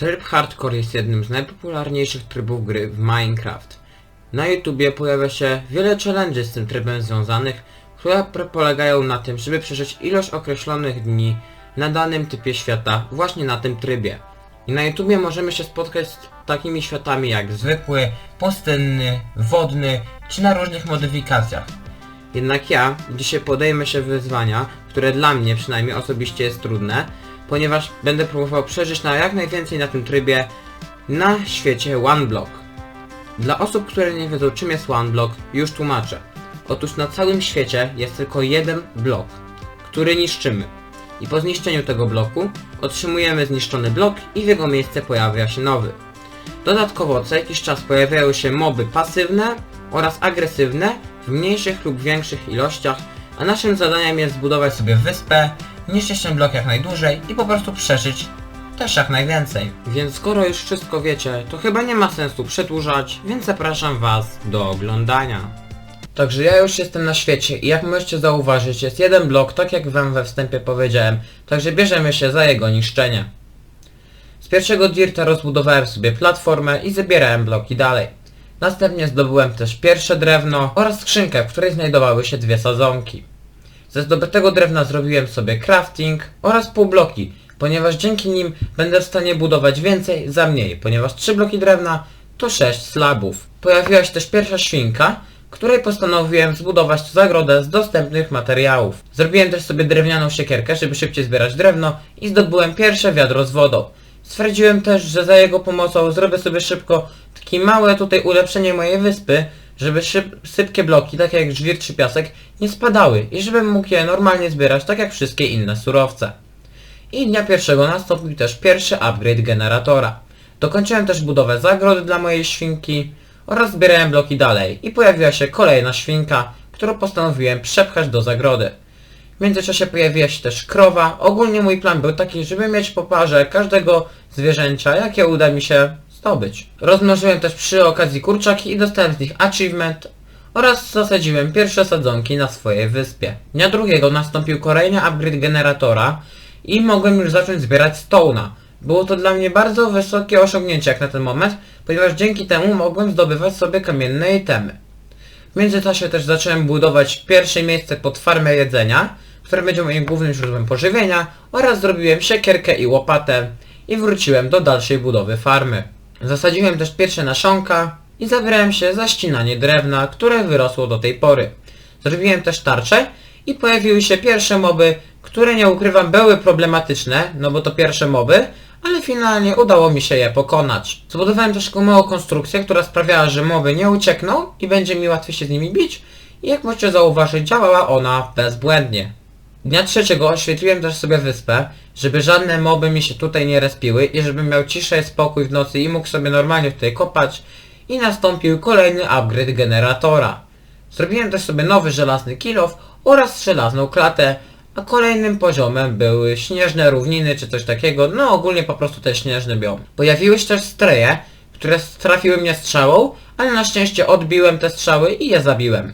Tryb hardcore jest jednym z najpopularniejszych trybów gry w Minecraft. Na YouTubie pojawia się wiele challenge z tym trybem związanych, które polegają na tym, żeby przeżyć ilość określonych dni na danym typie świata właśnie na tym trybie. I na YouTubie możemy się spotkać z takimi światami jak zwykły, pustynny, wodny czy na różnych modyfikacjach. Jednak ja dzisiaj podejmę się wyzwania, które dla mnie przynajmniej osobiście jest trudne, ponieważ będę próbował przeżyć na jak najwięcej na tym trybie na świecie One Block. Dla osób, które nie wiedzą czym jest One Block, już tłumaczę. Otóż na całym świecie jest tylko jeden blok, który niszczymy. I po zniszczeniu tego bloku otrzymujemy zniszczony blok i w jego miejsce pojawia się nowy. Dodatkowo co jakiś czas pojawiają się moby pasywne oraz agresywne w mniejszych lub większych ilościach, a naszym zadaniem jest zbudować sobie wyspę, niszczyć ten blok jak najdłużej i po prostu przeżyć też jak najwięcej. Więc skoro już wszystko wiecie, to chyba nie ma sensu przedłużać, więc zapraszam was do oglądania. Także ja już jestem na świecie i jak możecie zauważyć jest jeden blok, tak jak wam we wstępie powiedziałem, także bierzemy się za jego niszczenie. Z pierwszego dirta rozbudowałem sobie platformę i zabierałem bloki dalej. Następnie zdobyłem też pierwsze drewno oraz skrzynkę, w której znajdowały się dwie sadzonki. Ze zdobytego drewna zrobiłem sobie crafting oraz półbloki, ponieważ dzięki nim będę w stanie budować więcej za mniej, ponieważ 3 bloki drewna to 6 slabów. Pojawiła się też pierwsza świnka, której postanowiłem zbudować zagrodę z dostępnych materiałów. Zrobiłem też sobie drewnianą siekierkę, żeby szybciej zbierać drewno i zdobyłem pierwsze wiadro z wodą. Stwierdziłem też, że za jego pomocą zrobię sobie szybko takie małe tutaj ulepszenie mojej wyspy, żeby szyb, sypkie bloki, takie jak żwir czy piasek, nie spadały i żebym mógł je normalnie zbierać, tak jak wszystkie inne surowce. I dnia pierwszego nastąpił też pierwszy upgrade generatora. Dokończyłem też budowę zagrody dla mojej świnki oraz zbierałem bloki dalej i pojawiła się kolejna świnka, którą postanowiłem przepchać do zagrody. W międzyczasie pojawiła się też krowa. Ogólnie mój plan był taki, żeby mieć po parze każdego zwierzęcia, jakie uda mi się zdobyć. Rozmnożyłem też przy okazji kurczaki i dostałem z nich achievement oraz zasadziłem pierwsze sadzonki na swojej wyspie. Dnia drugiego nastąpił kolejny upgrade generatora i mogłem już zacząć zbierać stone'a. Było to dla mnie bardzo wysokie osiągnięcie jak na ten moment, ponieważ dzięki temu mogłem zdobywać sobie kamienne itemy. W międzyczasie też zacząłem budować pierwsze miejsce pod farmę jedzenia, które będzie moim głównym źródłem pożywienia oraz zrobiłem siekierkę i łopatę i wróciłem do dalszej budowy farmy. Zasadziłem też pierwsze nasionka i zabrałem się za ścinanie drewna, które wyrosło do tej pory. Zrobiłem też tarczę i pojawiły się pierwsze moby, które nie ukrywam były problematyczne, no bo to pierwsze moby, ale finalnie udało mi się je pokonać. Zbudowałem też małą konstrukcję, która sprawiała, że moby nie uciekną i będzie mi łatwiej się z nimi bić i jak możecie zauważyć działała ona bezbłędnie. Dnia trzeciego oświetliłem też sobie wyspę, żeby żadne moby mi się tutaj nie respiły i żebym miał ciszę i spokój w nocy i mógł sobie normalnie tutaj kopać i nastąpił kolejny upgrade generatora. Zrobiłem też sobie nowy żelazny kilof oraz żelazną klatę, a kolejnym poziomem były śnieżne równiny czy coś takiego, no ogólnie po prostu ten śnieżny biom. Pojawiły się też streje, które trafiły mnie strzałą, ale na szczęście odbiłem te strzały i je zabiłem.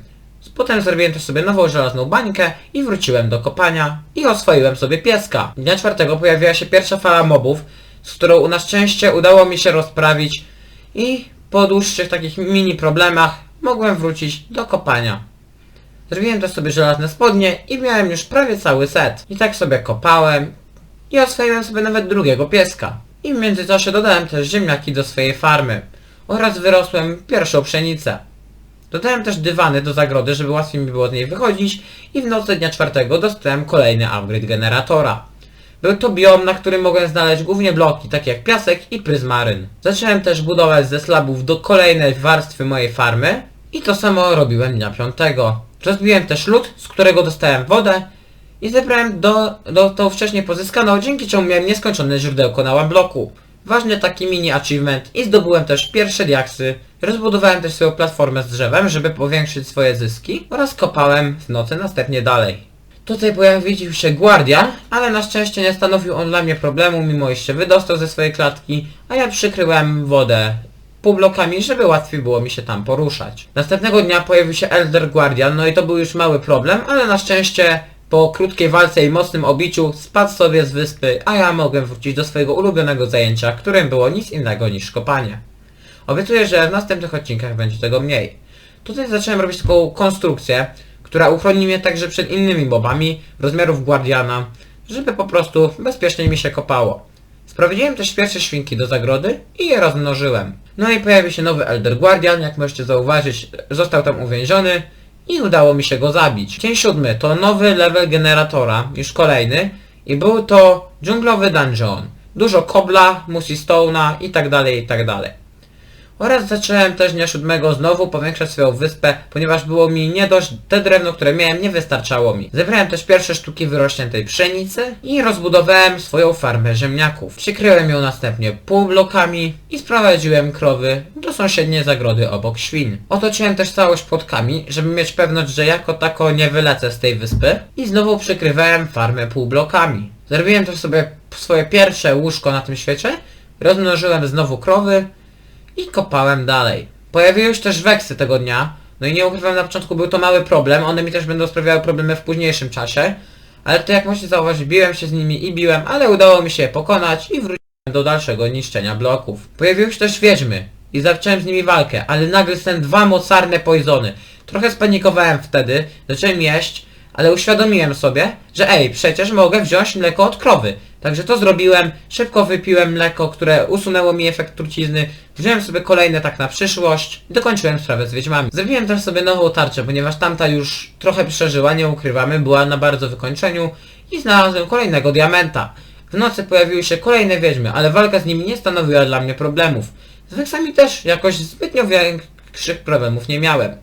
Potem zrobiłem też sobie nową żelazną bańkę i wróciłem do kopania i oswoiłem sobie pieska. Dnia czwartego pojawiła się pierwsza fala mobów, z którą na szczęście udało mi się rozprawić i po dłuższych takich mini problemach mogłem wrócić do kopania. Zrobiłem też sobie żelazne spodnie i miałem już prawie cały set. I tak sobie kopałem i oswoiłem sobie nawet drugiego pieska. I w międzyczasie dodałem też ziemniaki do swojej farmy oraz wyrosłem pierwszą pszenicę. Dodałem też dywany do zagrody, żeby łatwiej mi było z niej wychodzić i w nocy dnia czwartego dostałem kolejny upgrade generatora. Był to biom, na którym mogłem znaleźć głównie bloki, takie jak piasek i pryzmaryn. Zacząłem też budować ze slabów do kolejnej warstwy mojej farmy i to samo robiłem dnia piątego. Rozbiłem też lód, z którego dostałem wodę i zebrałem do, do tą wcześniej pozyskaną, dzięki czemu miałem nieskończone źródełko na one bloku. Ważny taki mini achievement i zdobyłem też pierwsze diaksy. Rozbudowałem też swoją platformę z drzewem, żeby powiększyć swoje zyski oraz kopałem w nocy następnie dalej. Tutaj pojawił się Guardian, ale na szczęście nie stanowił on dla mnie problemu, mimo iż się wydostał ze swojej klatki, a ja przykryłem wodę półblokami, żeby łatwiej było mi się tam poruszać. Następnego dnia pojawił się Elder Guardian, no i to był już mały problem, ale na szczęście po krótkiej walce i mocnym obiciu spadł sobie z wyspy, a ja mogłem wrócić do swojego ulubionego zajęcia, którym było nic innego niż kopanie. Obiecuję, że w następnych odcinkach będzie tego mniej. Tutaj zacząłem robić taką konstrukcję, która uchroni mnie także przed innymi mobami rozmiarów Guardiana, żeby po prostu bezpiecznie mi się kopało. Sprowadziłem też pierwsze świnki do zagrody i je rozmnożyłem. No i pojawił się nowy Elder Guardian, jak możecie zauważyć, został tam uwięziony i udało mi się go zabić. Dzień siódmy to nowy level generatora, już kolejny i był to dżunglowy dungeon. Dużo kobla, musi stone'a i tak dalej, i tak dalej. Oraz zacząłem też dnia siódmego znowu powiększać swoją wyspę, ponieważ było mi nie dość, te drewno, które miałem, nie wystarczało mi. Zebrałem też pierwsze sztuki wyrośniętej pszenicy i rozbudowałem swoją farmę ziemniaków. Przykryłem ją następnie półblokami i sprowadziłem krowy do sąsiedniej zagrody obok świn. Otoczyłem też całość płotkami, żeby mieć pewność, że jako tako nie wylecę z tej wyspy i znowu przykrywałem farmę półblokami. Zrobiłem też sobie swoje pierwsze łóżko na tym świecie, rozmnożyłem znowu krowy, i kopałem dalej. Pojawiły się też weksy tego dnia, no i nie ukrywam, na początku był to mały problem, one mi też będą sprawiały problemy w późniejszym czasie, ale to jak możecie zauważyć, biłem się z nimi i biłem, ale udało mi się je pokonać i wróciłem do dalszego niszczenia bloków. Pojawiły się też wiedźmy i zacząłem z nimi walkę, ale nagle dostałem dwa mocarne poizony. Trochę spanikowałem wtedy, zacząłem jeść, ale uświadomiłem sobie, że ej, przecież mogę wziąć mleko od krowy. Także to zrobiłem, szybko wypiłem mleko, które usunęło mi efekt trucizny, wziąłem sobie kolejne tak na przyszłość dokończyłem sprawę z wiedźmami. Zrobiłem też sobie nową tarczę, ponieważ tamta już trochę przeżyła, nie ukrywamy, była na bardzo wykończeniu i znalazłem kolejnego diamenta. W nocy pojawiły się kolejne wiedźmy, ale walka z nimi nie stanowiła dla mnie problemów. Z weksami też jakoś zbytnio większych problemów nie miałem.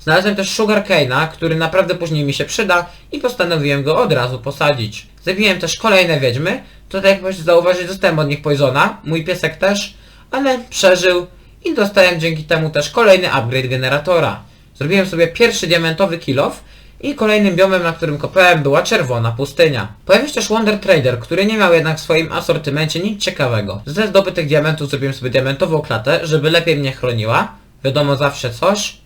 Znalazłem też Sugarcane'a, który naprawdę później mi się przyda i postanowiłem go od razu posadzić. Zabiłem też kolejne wiedźmy, tutaj jak możecie zauważyć dostałem od nich poisona, mój piesek też, ale przeżył i dostałem dzięki temu też kolejny upgrade generatora. Zrobiłem sobie pierwszy diamentowy kill off i kolejnym biomem, na którym kopałem była czerwona pustynia. Pojawił się też Wonder Trader, który nie miał jednak w swoim asortymencie nic ciekawego. Ze zdobytych diamentów zrobiłem sobie diamentową klatę, żeby lepiej mnie chroniła. Wiadomo zawsze coś.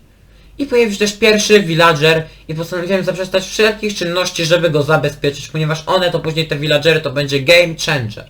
I pojawił się też pierwszy villager i postanowiłem zaprzestać wszelkich czynności, żeby go zabezpieczyć, ponieważ one to później te villagery to będzie game changer.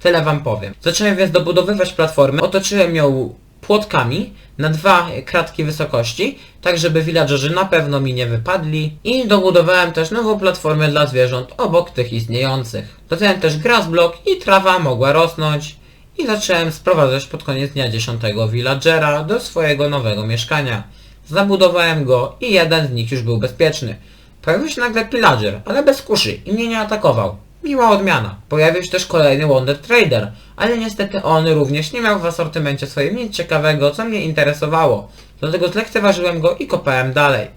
Tyle wam powiem. Zacząłem więc dobudowywać platformę, otoczyłem ją płotkami na dwa kratki wysokości, tak żeby villagerzy na pewno mi nie wypadli i dobudowałem też nową platformę dla zwierząt obok tych istniejących. Dodałem też grass block i trawa mogła rosnąć i zacząłem sprowadzać pod koniec dnia 10 villagera do swojego nowego mieszkania. Zabudowałem go i jeden z nich już był bezpieczny. Pojawił się nagle pillager, ale bez kuszy i mnie nie atakował. Miła odmiana. Pojawił się też kolejny Wonder Trader, ale niestety on również nie miał w asortymencie swoim nic ciekawego, co mnie interesowało. Dlatego zlekceważyłem go i kopałem dalej.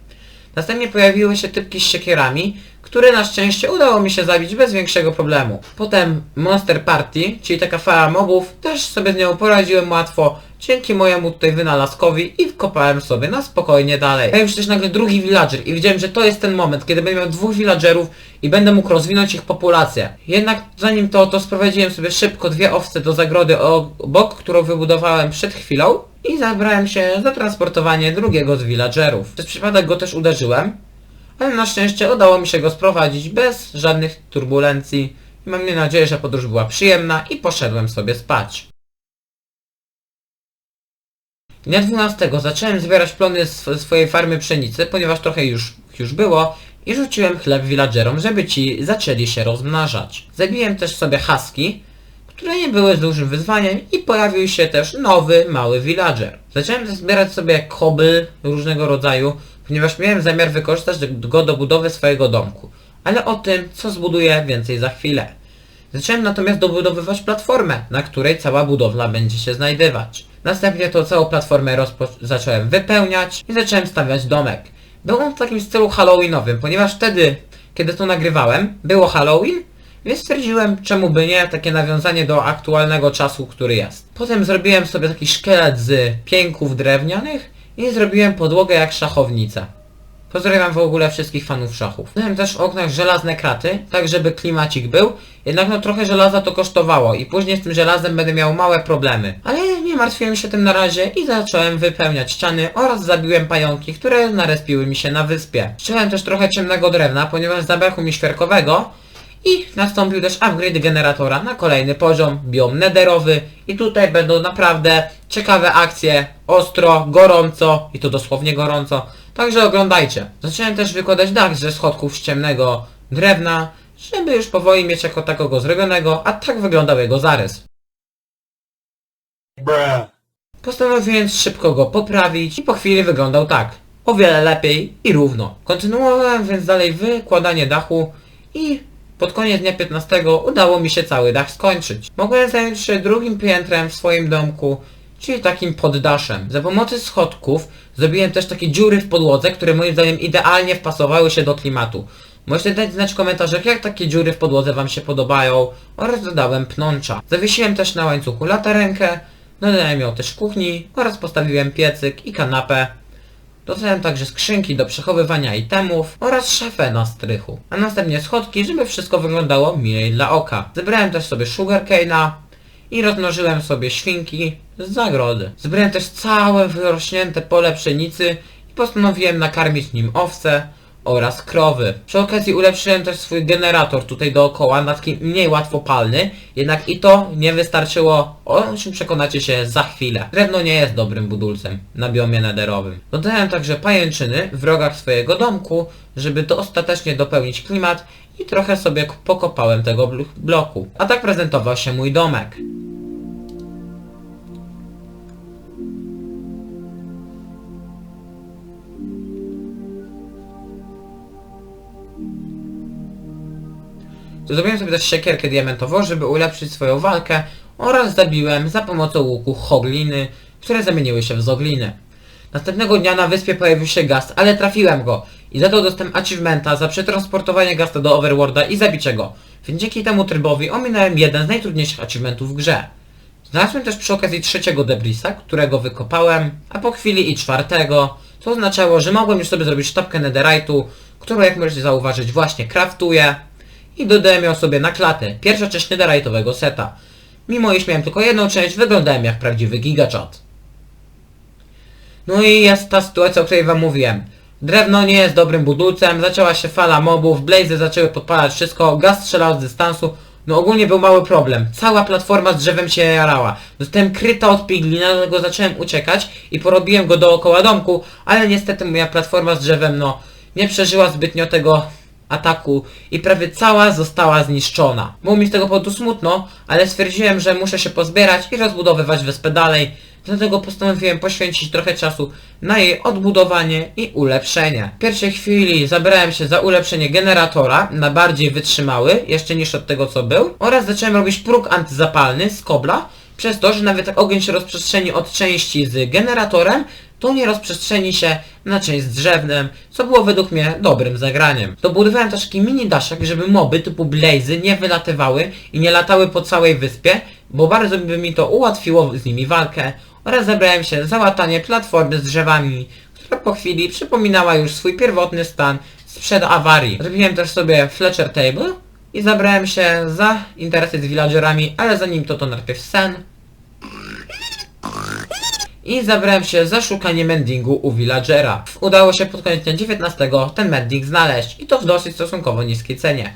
Następnie pojawiły się typki z siekierami, które na szczęście udało mi się zabić bez większego problemu. Potem Monster Party, czyli taka fala mobów, też sobie z nią poradziłem łatwo, dzięki mojemu tutaj wynalazkowi i wkopałem sobie na spokojnie dalej. Pojawił się też nagle drugi villager i wiedziałem, że to jest ten moment, kiedy będę miał dwóch villagerów i będę mógł rozwinąć ich populację. Jednak zanim to, to sprowadziłem sobie szybko dwie owce do zagrody obok, którą wybudowałem przed chwilą i zabrałem się za transportowanie drugiego z villagerów. Przez przypadek go też uderzyłem, ale na szczęście udało mi się go sprowadzić bez żadnych turbulencji i mam nadzieję, że podróż była przyjemna i poszedłem sobie spać. Dnia 12 zacząłem zbierać plony z swojej farmy pszenicy, ponieważ trochę już, już było i rzuciłem chleb villagerom, żeby ci zaczęli się rozmnażać. Zabiłem też sobie haski, które nie były dużym wyzwaniem i pojawił się też nowy, mały villager. Zacząłem zbierać sobie koby różnego rodzaju, ponieważ miałem zamiar wykorzystać go do budowy swojego domku. Ale o tym, co zbuduję, więcej za chwilę. Zacząłem natomiast dobudowywać platformę, na której cała budowla będzie się znajdywać. Następnie tą całą platformę zacząłem wypełniać i zacząłem stawiać domek. Był on w takim stylu halloweenowym, ponieważ wtedy, kiedy to nagrywałem, było Halloween, więc stwierdziłem, czemu by nie, takie nawiązanie do aktualnego czasu, który jest. Potem zrobiłem sobie taki szkielet z pięków drewnianych i zrobiłem podłogę jak szachownica. Pozdrawiam w ogóle wszystkich fanów szachów. Miałem też w oknach żelazne kraty, tak żeby klimacik był, jednak no trochę żelaza to kosztowało i później z tym żelazem będę miał małe problemy. Ale nie martwiłem się tym na razie i zacząłem wypełniać ściany oraz zabiłem pająki, które narespiły mi się na wyspie. Chciałem też trochę ciemnego drewna, ponieważ zabrakło mi świerkowego, i nastąpił też upgrade generatora na kolejny poziom, biom nederowy i tutaj będą naprawdę ciekawe akcje, ostro, gorąco i to dosłownie gorąco, także oglądajcie. Zacząłem też wykładać dach ze schodków z ciemnego drewna, żeby już powoli mieć jako takiego zrobionego, a tak wyglądał jego zarys. Postanowiłem szybko go poprawić i po chwili wyglądał tak. O wiele lepiej i równo. Kontynuowałem więc dalej wykładanie dachu i pod koniec dnia 15 udało mi się cały dach skończyć. Mogłem zająć się drugim piętrem w swoim domku, czyli takim poddaszem. Za pomocą schodków zrobiłem też takie dziury w podłodze, które moim zdaniem idealnie wpasowały się do klimatu. Możecie dać znać w komentarzach, jak takie dziury w podłodze wam się podobają oraz dodałem pnącza. Zawiesiłem też na łańcuchu latarenkę, dodałem ją też w kuchni oraz postawiłem piecyk i kanapę. Dodałem także skrzynki do przechowywania itemów oraz szafę na strychu. A następnie schodki, żeby wszystko wyglądało milej dla oka. Zebrałem też sobie sugarcane'a i rozmnożyłem sobie świnki z zagrody. Zebrałem też całe wyrośnięte pole pszenicy i postanowiłem nakarmić nim owce oraz krowy. Przy okazji ulepszyłem też swój generator tutaj dookoła na taki mniej łatwopalny, jednak i to nie wystarczyło, o czym przekonacie się za chwilę. Drewno nie jest dobrym budulcem na biomie nederowym. Dodałem także pajęczyny w rogach swojego domku, żeby to ostatecznie dopełnić klimat i trochę sobie pokopałem tego bl- bloku. A tak prezentował się mój domek. Zrobiłem sobie też siekierkę diamentową, żeby ulepszyć swoją walkę oraz zabiłem za pomocą łuku hogliny, które zamieniły się w zogliny. Następnego dnia na wyspie pojawił się gast, ale trafiłem go i za to dostałem achievementa za przetransportowanie gasta do Overworlda i zabicie go. Więc dzięki temu trybowi ominąłem jeden z najtrudniejszych achievementów w grze. Znalazłem też przy okazji trzeciego debrisa, którego wykopałem, a po chwili i czwartego, co oznaczało, że mogłem już sobie zrobić sztabkę netherite'u, którą jak możecie zauważyć właśnie craftuję i dodałem ją sobie na klatę, pierwsza część netherite'owego seta. Mimo iż miałem tylko jedną część, wyglądałem jak prawdziwy gigachat. No i jest ta sytuacja, o której wam mówiłem. Drewno nie jest dobrym budulcem, zaczęła się fala mobów, blazy zaczęły podpalać wszystko, gaz strzelał z dystansu. No ogólnie był mały problem. Cała platforma z drzewem się jarała. Zostałem kryta od piglina, dlatego zacząłem uciekać i porobiłem go dookoła domku, ale niestety moja platforma z drzewem no nie przeżyła zbytnio tego ataku i prawie cała została zniszczona. Było mi z tego powodu smutno, ale stwierdziłem, że muszę się pozbierać i rozbudowywać wyspę dalej. Dlatego postanowiłem poświęcić trochę czasu na jej odbudowanie i ulepszenie. W pierwszej chwili zabrałem się za ulepszenie generatora na bardziej wytrzymały, jeszcze niż od tego co był, oraz zacząłem robić próg antyzapalny z kobla, przez to, że nawet jak ogień się rozprzestrzeni od części z generatorem, to nie rozprzestrzeni się na część z drzewnem, co było według mnie dobrym zagraniem. Dobudowałem też taki mini daszek, żeby moby typu blazy nie wylatywały i nie latały po całej wyspie, bo bardzo by mi to ułatwiło z nimi walkę oraz zabrałem się za łatanie platformy z drzewami, która po chwili przypominała już swój pierwotny stan sprzed awarii. Zrobiłem też sobie Fletcher Table i zabrałem się za interesy z villagerami, ale zanim to to najpierw sen, i zabrałem się za szukanie mendingu u villagera. Udało się pod koniec dnia 19 ten mending znaleźć i to w dosyć stosunkowo niskiej cenie.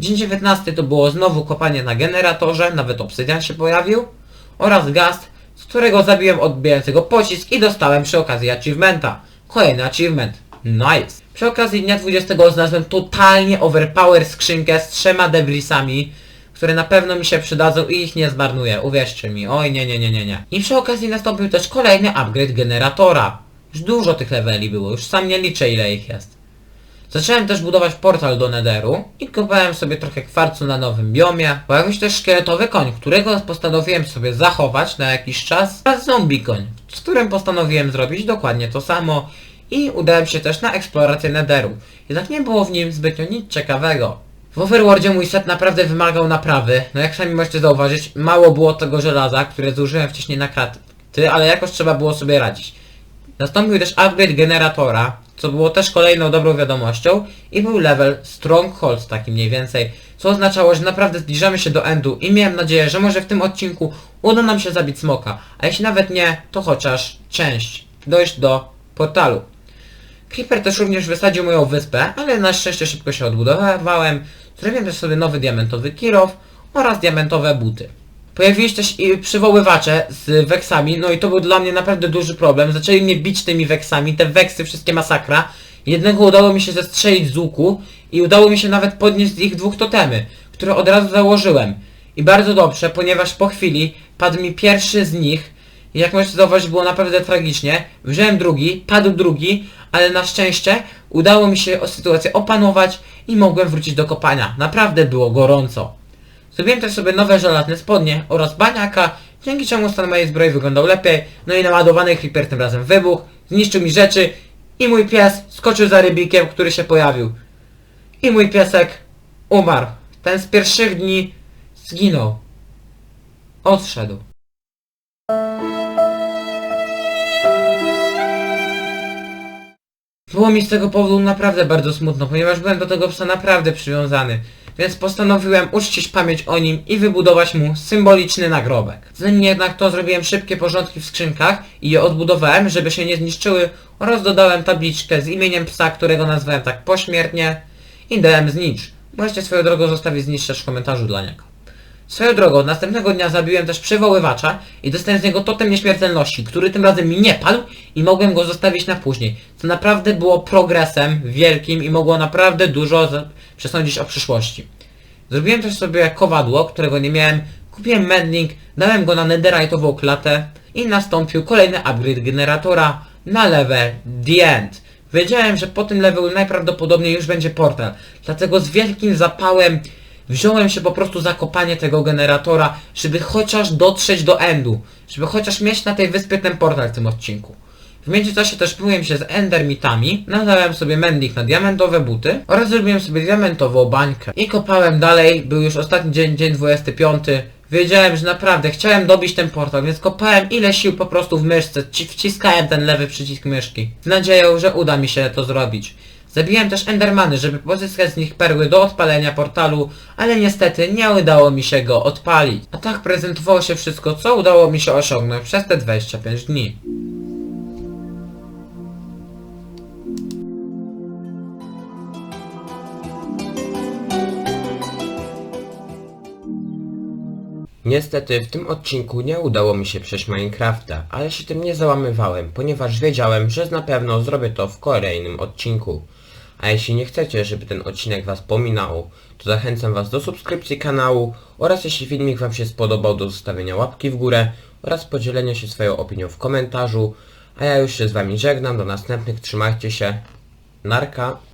Dzień 19 to było znowu kopanie na generatorze, nawet obsydian się pojawił oraz gast, z którego zabiłem odbijającego pocisk i dostałem przy okazji achievementa. Kolejny achievement. Nice. Przy okazji dnia 20 znalazłem totalnie overpower skrzynkę z trzema debrisami, które na pewno mi się przydadzą i ich nie zmarnuję, uwierzcie mi. Oj, nie, nie, nie, nie, nie. I przy okazji nastąpił też kolejny upgrade generatora. Już dużo tych leveli było, już sam nie liczę ile ich jest. Zacząłem też budować portal do Netheru i kopałem sobie trochę kwarcu na nowym biomie. Pojawił się też szkieletowy koń, którego postanowiłem sobie zachować na jakiś czas, a zombie koń, z którym postanowiłem zrobić dokładnie to samo i udałem się też na eksplorację Netheru. Jednak nie było w nim zbytnio nic ciekawego. W Overworldzie mój set naprawdę wymagał naprawy. No jak sami możecie zauważyć, mało było tego żelaza, które zużyłem wcześniej na kraty, ale jakoś trzeba było sobie radzić. Nastąpił też upgrade generatora, co było też kolejną dobrą wiadomością i był level Stronghold taki mniej więcej, co oznaczało, że naprawdę zbliżamy się do endu i miałem nadzieję, że może w tym odcinku uda nam się zabić smoka, a jeśli nawet nie, to chociaż część, dojść do portalu. Creeper też również wysadził moją wyspę, ale na szczęście szybko się odbudowałem. Zrobiłem też sobie nowy diamentowy kirow oraz diamentowe buty. Pojawiły się też i przywoływacze z weksami, no i to był dla mnie naprawdę duży problem. Zaczęli mnie bić tymi weksami, te weksy wszystkie masakra. Jednego udało mi się zestrzelić z łuku i udało mi się nawet podnieść z ich dwóch totemy, które od razu założyłem. I bardzo dobrze, ponieważ po chwili padł mi pierwszy z nich, i jak możecie zauważyć, było naprawdę tragicznie. Wziąłem drugi, padł drugi, ale na szczęście udało mi się sytuację opanować i mogłem wrócić do kopania. Naprawdę było gorąco. Zrobiłem też sobie nowe żelazne spodnie oraz baniaka, dzięki czemu stan mojej zbroi wyglądał lepiej. No i naładowany creeper tym razem wybuchł, zniszczył mi rzeczy i mój pies skoczył za rybikiem, który się pojawił. I mój piesek umarł. Ten z pierwszych dni zginął. Odszedł. Było mi z tego powodu naprawdę bardzo smutno, ponieważ byłem do tego psa naprawdę przywiązany. Więc postanowiłem uczcić pamięć o nim i wybudować mu symboliczny nagrobek. Zanim jednak to zrobiłem szybkie porządki w skrzynkach i je odbudowałem, żeby się nie zniszczyły oraz dodałem tabliczkę z imieniem psa, którego nazwałem tak pośmiertnie i dałem znicz. Możecie swoją drogą zostawić znicz też w komentarzu dla niego. Swoją drogą, następnego dnia zabiłem też przywoływacza i dostałem z niego totem nieśmiertelności, który tym razem mi nie padł i mogłem go zostawić na później. Co naprawdę było progresem wielkim i mogło naprawdę dużo przesądzić o przyszłości. Zrobiłem też sobie kowadło, którego nie miałem, kupiłem mending, dałem go na netherite'ową klatę i nastąpił kolejny upgrade generatora na level The End. Wiedziałem, że po tym levelu najprawdopodobniej już będzie portal, dlatego z wielkim zapałem wziąłem się po prostu za kopanie tego generatora, żeby chociaż dotrzeć do endu, żeby chociaż mieć na tej wyspie ten portal w tym odcinku. W międzyczasie też byłem się z endermitami, nadałem sobie mending na diamentowe buty oraz zrobiłem sobie diamentową bańkę. I kopałem dalej, był już ostatni dzień, dzień 25. Wiedziałem, że naprawdę chciałem dobić ten portal, więc kopałem ile sił po prostu w myszce, ci- wciskałem ten lewy przycisk myszki. Z nadzieją, że uda mi się to zrobić. Zabiłem też endermany, żeby pozyskać z nich perły do odpalenia portalu, ale niestety nie udało mi się go odpalić. A tak prezentowało się wszystko, co udało mi się osiągnąć przez te 25 dni. Niestety w tym odcinku nie udało mi się przejść Minecrafta, ale się tym nie załamywałem, ponieważ wiedziałem, że na pewno zrobię to w kolejnym odcinku. A jeśli nie chcecie, żeby ten odcinek Was pominął, to zachęcam Was do subskrypcji kanału oraz jeśli filmik Wam się spodobał, do zostawienia łapki w górę oraz podzielenia się swoją opinią w komentarzu. A ja już się z Wami żegnam, do następnych, trzymajcie się, narka.